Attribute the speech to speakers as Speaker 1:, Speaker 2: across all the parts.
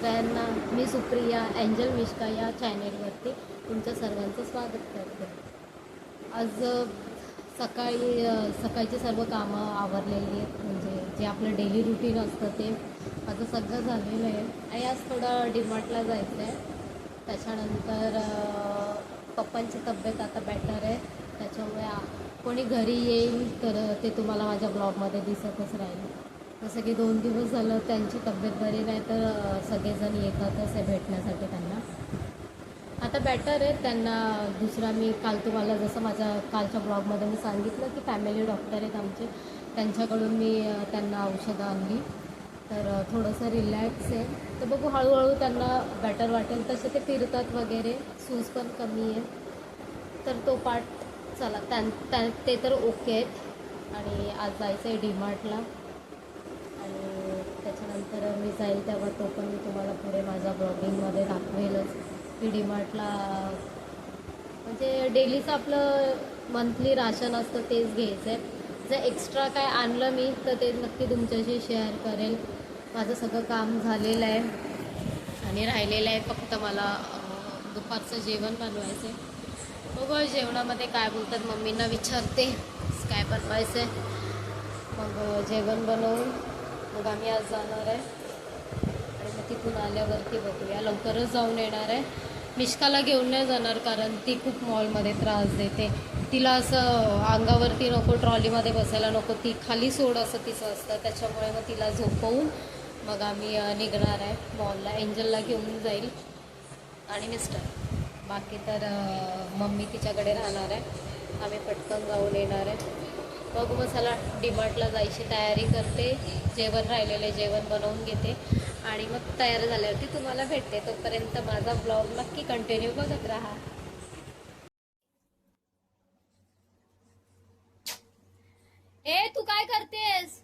Speaker 1: सगळ्यांना मी सुप्रिया अँजल मिश्का या चॅनेलवरती तुमच्या सर्वांचं स्वागत करते. आज सकाळी सकाळची सर्व कामं आवरलेली आहेत. म्हणजे जे आपलं डेली रुटीन असतं ते माझं सगळं झालेलं आहे. आणि आज थोडं डिमार्टला जायचं आहे. त्याच्यानंतर पप्पांची तब्येत आता बेटर आहे. त्याच्यामुळे कोणी घरी येईल तर ते तुम्हाला माझ्या ब्लॉगमध्ये दिसतच राहील. जसं की दोन दिवस झालं त्यांची तब्येत बरी नाही तर सगळेजण येतातच आहे भेटण्यासाठी त्यांना. आता बेटर आहे त्यांना. दुसरा मी काल तुम्हाला जसं माझ्या कालच्या ब्लॉगमध्ये मी सांगितलं की फॅमिली डॉक्टर आहेत आमचे. त्यांच्याकडून मी त्यांना औषधं आणली. तर थोडंसं रिलॅक्स आहे. तर बघू हळूहळू त्यांना बेटर वाटेल. तसे ते फिरतात वगैरे. सूज पण कमी आहे. तर तो पार्ट चला त्यां त्या ते तर ओके आहेत. आणि आज जायचं आहे डी मार्टला तर मी जाईल तेव्हा तो पण मी तुम्हाला पुढे माझ्या ब्लॉगिंगमध्ये दाखवेलच. की डीमार्टला म्हणजे डेलीचं आपलं मंथली राशन असतं तेच घ्यायचं आहे जर एक्स्ट्रा काय आणलं मी तर ते नक्की तुमच्याशी शेअर करेल. माझं सगळं काम झालेलं आहे. आणि राहिलेलं आहे फक्त मला दुपारचं जेवण बनवायचं आहे बघू जेवणामध्ये काय बोलतात. मम्मींना विचारते. काय बनवायचं आहे मग जेवण बनवून मग आम्ही आज जाणार आहे. आणि मग तिथून आल्यावरती बघूया. लवकरच जाऊन येणार आहे. मिश्काला घेऊन नाही जाणार कारण ती खूप मॉलमध्ये त्रास देते. तिला असं अंगावरती नको ट्रॉलीमध्ये बसायला नको. ती खाली सोड असं तिचं असतं. त्याच्यामुळे मग तिला झोपवून मग आम्ही निघणार आहे मॉलला. एंजलला घेऊन जाईल. आणि मिस्टर. बाकी तर मम्मी तिच्याकडे राहणार आहे. आम्ही पटकन जाऊन येणार आहे. मग चला डिमार्टला जायची तयारी करते. जेवण राहिलेले जेवण बनवून घेते. आणि मग तयार झाल्यावरती तुम्हाला भेटते. तोपर्यंत माझा ब्लॉग नक्की कंटिन्यू बघत राहा. ए तू काय करतेस?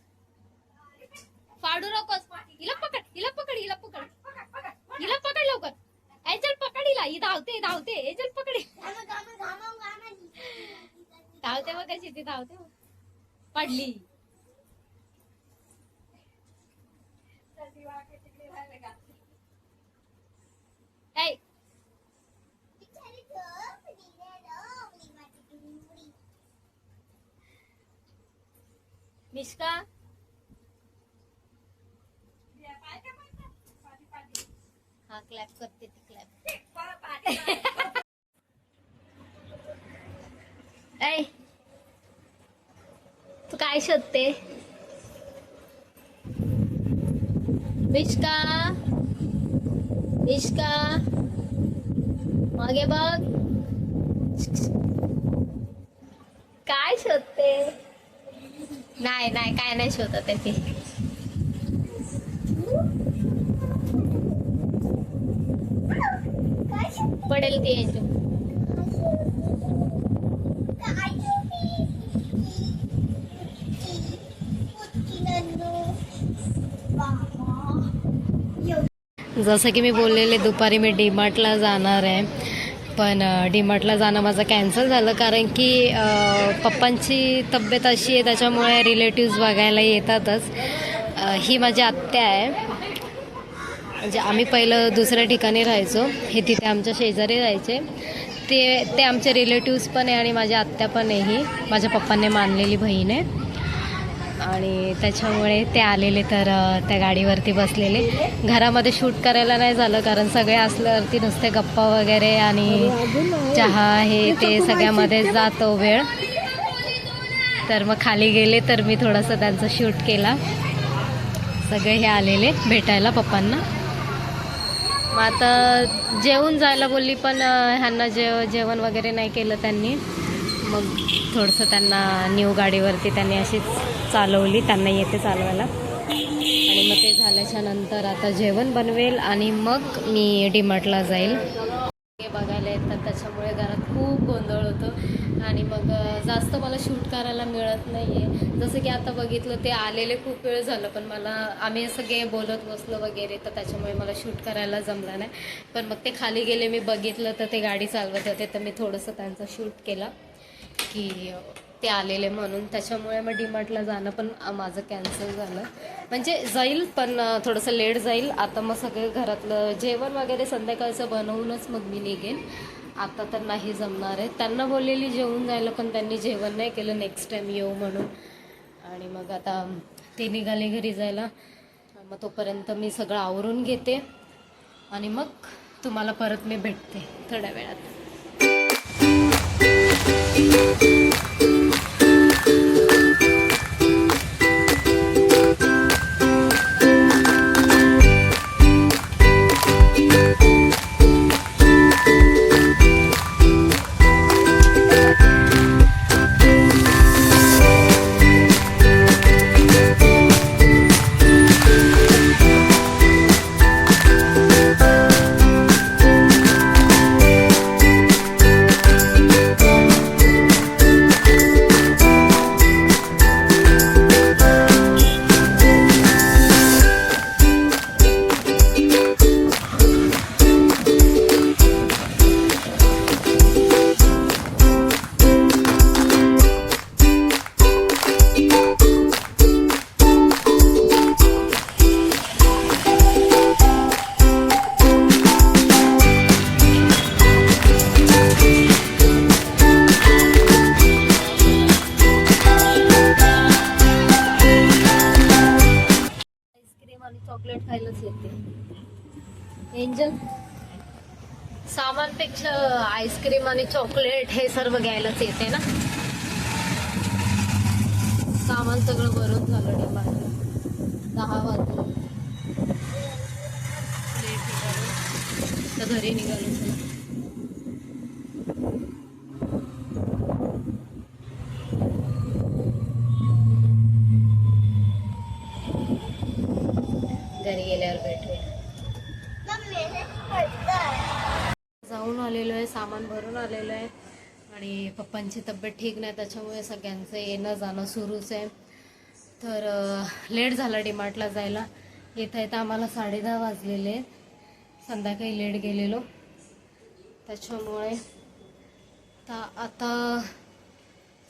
Speaker 1: फाडू नकोस. हिला पकड हिला पकड हिला पकड. हिला पकड लवकर. एजल पकड हिला. ही धावते धावते. एजल पकड. धावते मग कशी? ती धावते. बघ. पडली ऐ मिश्का हा क्लॅप करते ती क्लॅप ऐ तू काय शोधते? मिश्का मिश्का मागे बघ. काय शोधते? नाही नाही काय नाही शोधत आहे ती. पडेल ती जसं की मी बोललेले दुपारी मी डीमार्टला जाणार आहे. पण डीमार्टला जाणं माझं कॅन्सल झालं कारण की पप्पांची तब्येत अशी आहे त्याच्यामुळे रिलेटिव्ज बघायला येतातच. ही माझी आत्या आहे. म्हणजे आम्ही पहिलं दुसऱ्या ठिकाणी राहायचो. हे तिथे आमच्या शेजारी राहायचे. ते ते आमचे रिलेटिव्ज पण आहे आणि माझ्या आत्या पण आहे ही. माझ्या पप्पांनी मानलेली बहीण आहे. आणि त्याच्यामुळे ते आलेले तर त्या गाडीवरती बसलेले. घरामध्ये शूट करायला नाही झालं कारण सगळे असल्यावरती नुसते गप्पा वगैरे आणि चहा हे ते सगळ्यामध्ये जातो वेळ. तर मग खाली गेले तर मी थोडंसं त्यांचं शूट केला. सगळे हे आलेले भेटायला पप्पांना. मग आता जेवून जायला बोलली पण ह्यांना जेव जेवण वगैरे नाही केलं त्यांनी. मग थोडंसं त्यांना न्यू गाडीवरती त्यांनी अशीच चालवली त्यांना येते चालवायला. आणि मग ते झाल्याच्यानंतर आता जेवण बनवेल आणि मग मी डीमार्टला जाईल. हे बघायला येतात त्याच्यामुळे घरात खूप गोंधळ होतो. आणि मग जास्त मला शूट करायला मिळत नाही आहे जसं की आता बघितलं ते आलेले खूप वेळ झालं पण मला आम्ही सगळे बोलत बसलो वगैरे तर त्याच्यामुळे मला शूट करायला जमलं नाही. पण मग ते खाली गेले मी बघितलं तर ते गाडी चालवत होते तर मी थोडंसं त्यांचा शूट केला. की ते आलेले म्हणून. त्याच्यामुळे मग डीमार्टला जाणं पण माझं कॅन्सल झालं. म्हणजे जाईल पण थोडंसं लेट जाईल. आता मग सगळे घरातलं जेवण वगैरे संध्याकाळचं बनवूनच मग मी निघेन. आता तर नाही जमणार आहे. त्यांना बोललेली जेवून जायला पण त्यांनी जेवण नाही केलं. नेक्स्ट टाईम येऊ म्हणून. आणि मग आता ते निघाले घरी जायला. मग तोपर्यंत मी सगळं आवरून घेते. आणि मग तुम्हाला परत मी भेटते थोड्या वेळात. चॉकलेट खायलाच येते. एंजल? सामानपेक्षा आईस्क्रीम आणि चॉकलेट हे सर्व घ्यायलाच येते ना? सामान सगळं भरून झालं डिमांड दहा वाजले. तर घरी निघालो. घरी गेल्यावर भेटूया. जाऊन आलेलो आहे सामान भरून आलेलो आहे. आणि पप्पांची तब्येत ठीक नाही त्याच्यामुळे सगळ्यांचं येणं जाणं सुरूच आहे. तर लेट झाला डिमार्टला जायला. येता येता आम्हाला साडे दहा वाजलेले आहेत. संध्याकाळी लेट गेलेलो. त्याच्यामुळे ता आता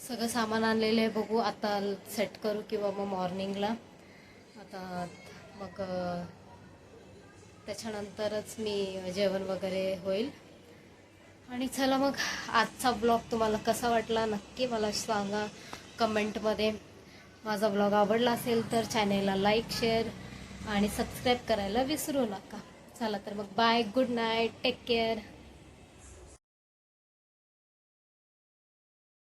Speaker 1: सगळं सामान आणलेलं आहे. बघू आता सेट करू किंवा मग मॉर्निंगला. आता मग त्याच्यानंतरच मी जेवण वगैरे होईल. आणि चला मग आजचा ब्लॉग तुम्हाला कसा वाटला नक्की मला सांगा कमेंटमध्ये. माझा ब्लॉग आवडला असेल तर चॅनेलला लाईक शेअर आणि सबस्क्राईब करायला विसरू नका. चला तर मग bye good night take care.